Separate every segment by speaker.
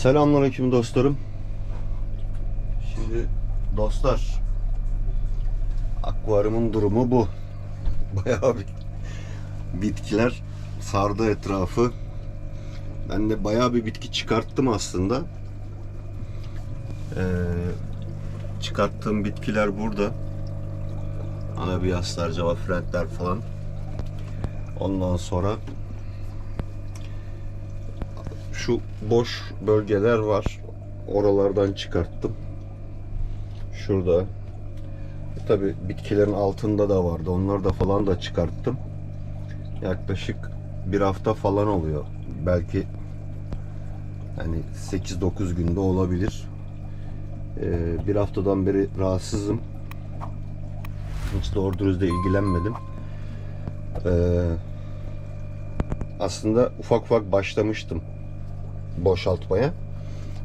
Speaker 1: Selamünaleyküm dostlarım. Şimdi dostlar akvaryumun durumu bu. Bayağı bir bitkiler sardı etrafı. Ben de bayağı bir bitki çıkarttım aslında. Ee, çıkarttığım bitkiler burada. Anabiyaslar, javafrentler falan. Ondan sonra şu boş bölgeler var. Oralardan çıkarttım. Şurada. Tabi bitkilerin altında da vardı. Onları da falan da çıkarttım. Yaklaşık bir hafta falan oluyor. Belki yani 8-9 günde olabilir. Ee, bir haftadan beri rahatsızım. Hiç doğru dürüst ilgilenmedim. Ee, aslında ufak ufak başlamıştım boşaltmaya.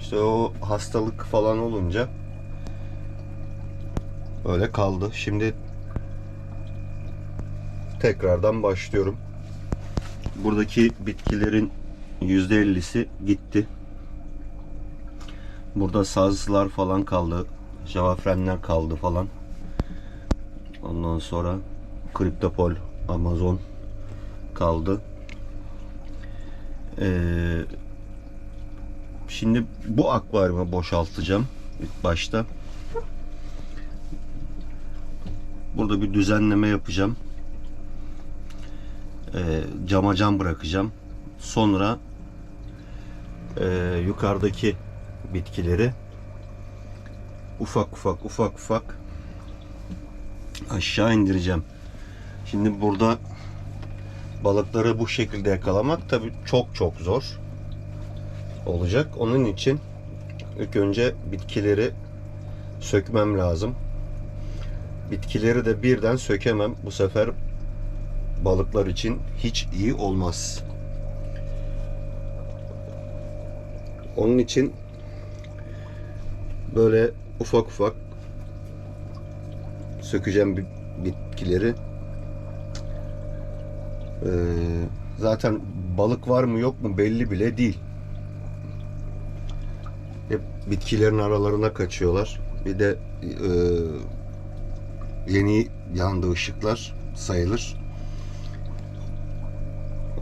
Speaker 1: İşte o hastalık falan olunca öyle kaldı. Şimdi tekrardan başlıyorum. Buradaki bitkilerin %50'si gitti. Burada sazlar falan kaldı. Javafrenler kaldı falan. Ondan sonra kriptopol, amazon kaldı. Ee, şimdi bu akvaryumu boşaltacağım ilk başta. Burada bir düzenleme yapacağım. Ee, cama cam bırakacağım. Sonra e, yukarıdaki bitkileri ufak ufak ufak ufak aşağı indireceğim. Şimdi burada balıkları bu şekilde yakalamak tabii çok çok zor olacak. Onun için ilk önce bitkileri sökmem lazım. Bitkileri de birden sökemem. Bu sefer balıklar için hiç iyi olmaz. Onun için böyle ufak ufak sökeceğim bi- bitkileri. Ee, zaten balık var mı yok mu belli bile değil. Hep bitkilerin aralarına kaçıyorlar. Bir de e, yeni yandı ışıklar sayılır.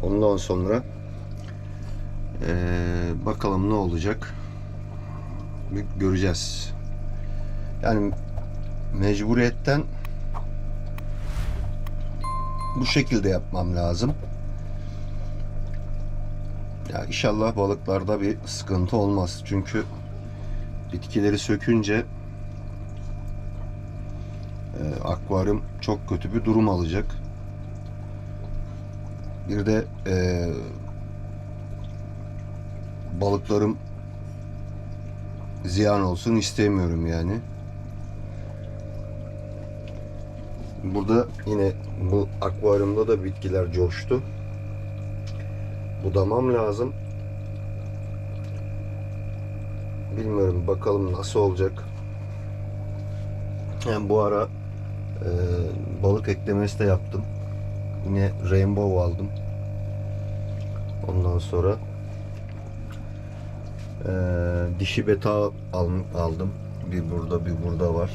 Speaker 1: Ondan sonra e, bakalım ne olacak. Bir göreceğiz. Yani mecburiyetten bu şekilde yapmam lazım. Ya inşallah balıklarda bir sıkıntı olmaz. Çünkü bitkileri sökünce e, akvaryum çok kötü bir durum alacak. Bir de e, balıklarım ziyan olsun istemiyorum yani. Burada yine bu akvaryumda da bitkiler coştu. Budamam lazım. Bilmiyorum bakalım nasıl olacak. Yani bu ara e, balık eklemesi de yaptım. Yine rainbow aldım. Ondan sonra e, dişi beta al, aldım. Bir burada bir burada var.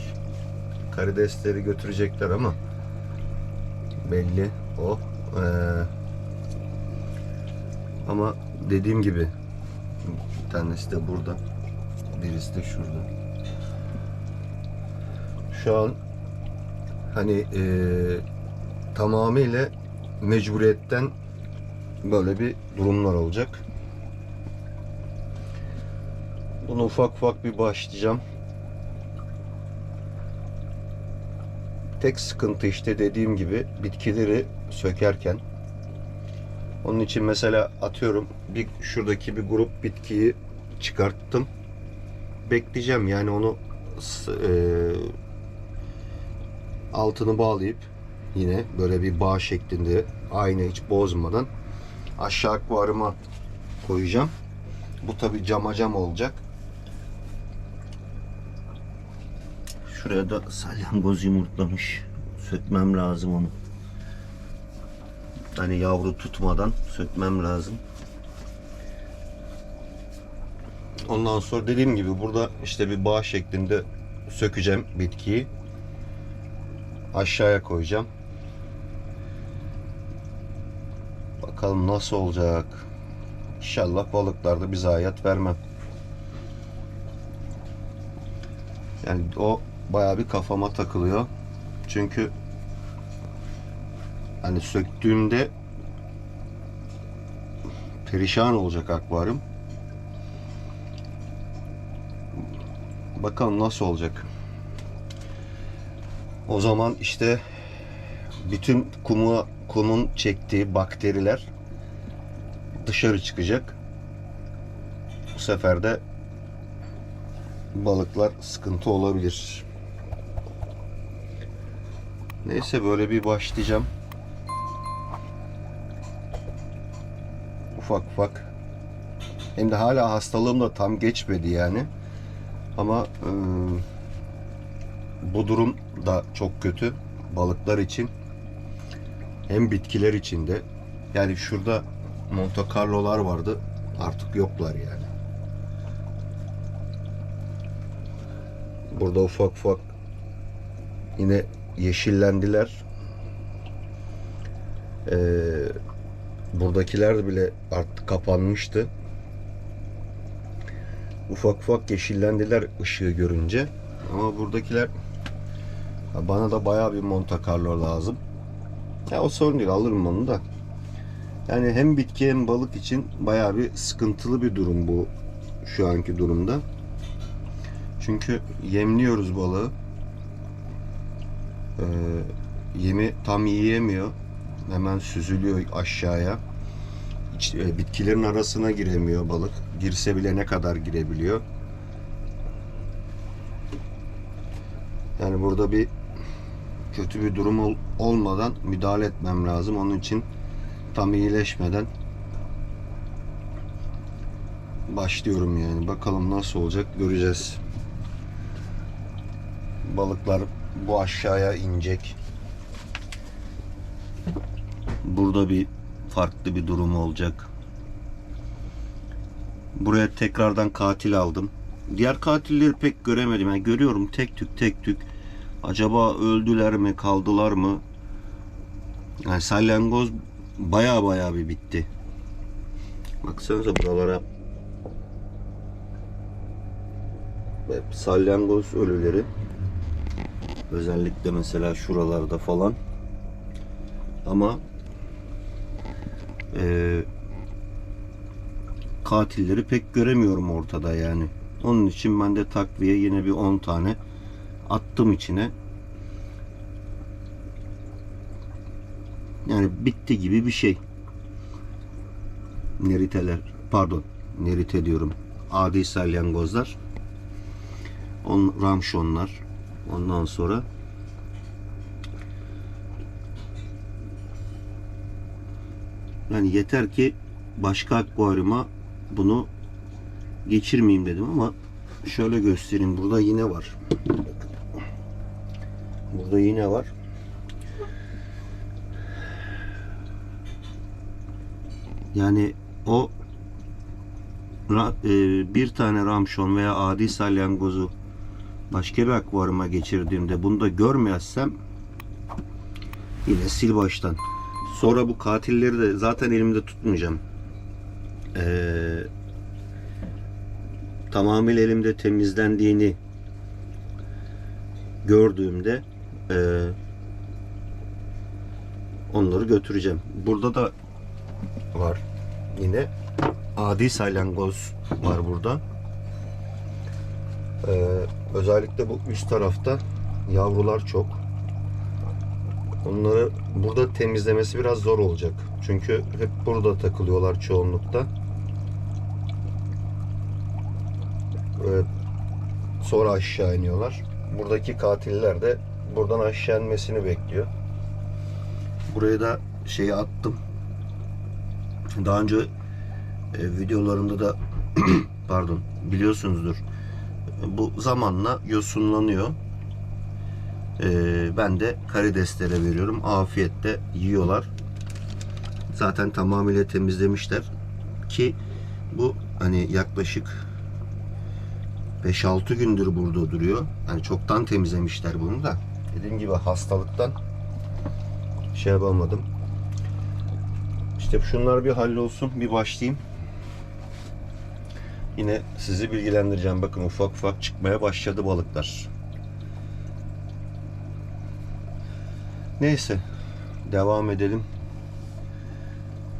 Speaker 1: Karidesleri götürecekler ama belli o. E, ama dediğim gibi bir tanesi de burada. Birisi de şurada. Şu an hani e, tamamıyla mecburiyetten böyle bir durumlar olacak. Bunu ufak ufak bir başlayacağım. Tek sıkıntı işte dediğim gibi bitkileri sökerken onun için mesela atıyorum bir şuradaki bir grup bitkiyi çıkarttım. Bekleyeceğim yani onu e, altını bağlayıp yine böyle bir bağ şeklinde aynı hiç bozmadan aşağı akvaryuma koyacağım. Bu tabi cama cam olacak. Şuraya da salyangoz yumurtlamış. Sökmem lazım onu. Hani yavru tutmadan sökmem lazım. Ondan sonra dediğim gibi burada işte bir bağ şeklinde sökeceğim bitkiyi. Aşağıya koyacağım. Bakalım nasıl olacak. İnşallah balıklarda bir zayiat vermem. Yani o bayağı bir kafama takılıyor. Çünkü hani söktüğümde perişan olacak akvaryum. Bakalım nasıl olacak. O zaman işte bütün kumu kumun çektiği bakteriler dışarı çıkacak. Bu sefer de balıklar sıkıntı olabilir. Neyse böyle bir başlayacağım. Ufak ufak. Hem de hala hastalığım da tam geçmedi yani. Ama e, bu durum da çok kötü balıklar için. Hem bitkiler için de. Yani şurada Monte Carlo'lar vardı. Artık yoklar yani. Burada ufak ufak yine yeşillendiler. Ee, buradakiler bile artık kapanmıştı. Ufak ufak yeşillendiler ışığı görünce. Ama buradakiler bana da bayağı bir Monte Carlo lazım. Ya o sorun değil alırım onu da. Yani hem bitki hem balık için bayağı bir sıkıntılı bir durum bu şu anki durumda. Çünkü yemliyoruz balığı. Ee, yemi tam yiyemiyor. Hemen süzülüyor aşağıya. İç- e, bitkilerin arasına giremiyor balık. Girse bile ne kadar girebiliyor. Yani burada bir kötü bir durum ol- olmadan müdahale etmem lazım. Onun için tam iyileşmeden başlıyorum yani. Bakalım nasıl olacak göreceğiz. Balıklar bu aşağıya inecek. Burada bir farklı bir durum olacak. Buraya tekrardan katil aldım. Diğer katilleri pek göremedim. Yani görüyorum tek tük tek tük. Acaba öldüler mi, kaldılar mı? Yani salyangoz baya baya bir bitti. Baksanıza buralara. Hep salyangoz ölüleri. Özellikle mesela şuralarda falan. Ama eee katilleri pek göremiyorum ortada yani. Onun için ben de takviye yine bir 10 tane attım içine. Yani bitti gibi bir şey. Neriteler, pardon, nerite diyorum. Adi salyangozlar. On, ramşonlar. Ondan sonra yani yeter ki başka akvaryuma bunu geçirmeyeyim dedim ama şöyle göstereyim. Burada yine var. Burada yine var. Yani o e, bir tane ramşon veya adi salyangozu başka bir akvaryuma geçirdiğimde bunu da görmezsem yine sil baştan. Sonra bu katilleri de zaten elimde tutmayacağım. Ee, tamamıyla elimde temizlendiğini gördüğümde e, onları götüreceğim. Burada da var yine adi salyangoz var burada. Ee, özellikle bu üst tarafta yavrular çok. Onları burada temizlemesi biraz zor olacak. Çünkü hep burada takılıyorlar çoğunlukta. Ee, sonra aşağı iniyorlar. Buradaki katiller de buradan aşağı inmesini bekliyor. Buraya da şeyi attım. Daha önce e, videolarımda da pardon biliyorsunuzdur. Bu zamanla yosunlanıyor. Ee, ben de karideslere veriyorum. Afiyetle yiyorlar. Zaten tamamıyla temizlemişler. Ki bu hani yaklaşık 5-6 gündür burada duruyor. Yani çoktan temizlemişler bunu da. Dediğim gibi hastalıktan şey yapamadım. İşte şunlar bir hallolsun, bir başlayayım. Yine sizi bilgilendireceğim. Bakın ufak ufak çıkmaya başladı balıklar. Neyse. Devam edelim.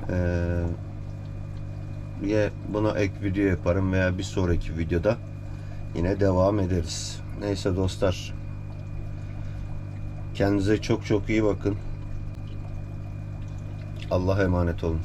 Speaker 1: Ee, ya buna ek video yaparım veya bir sonraki videoda yine devam ederiz. Neyse dostlar. Kendinize çok çok iyi bakın. Allah'a emanet olun.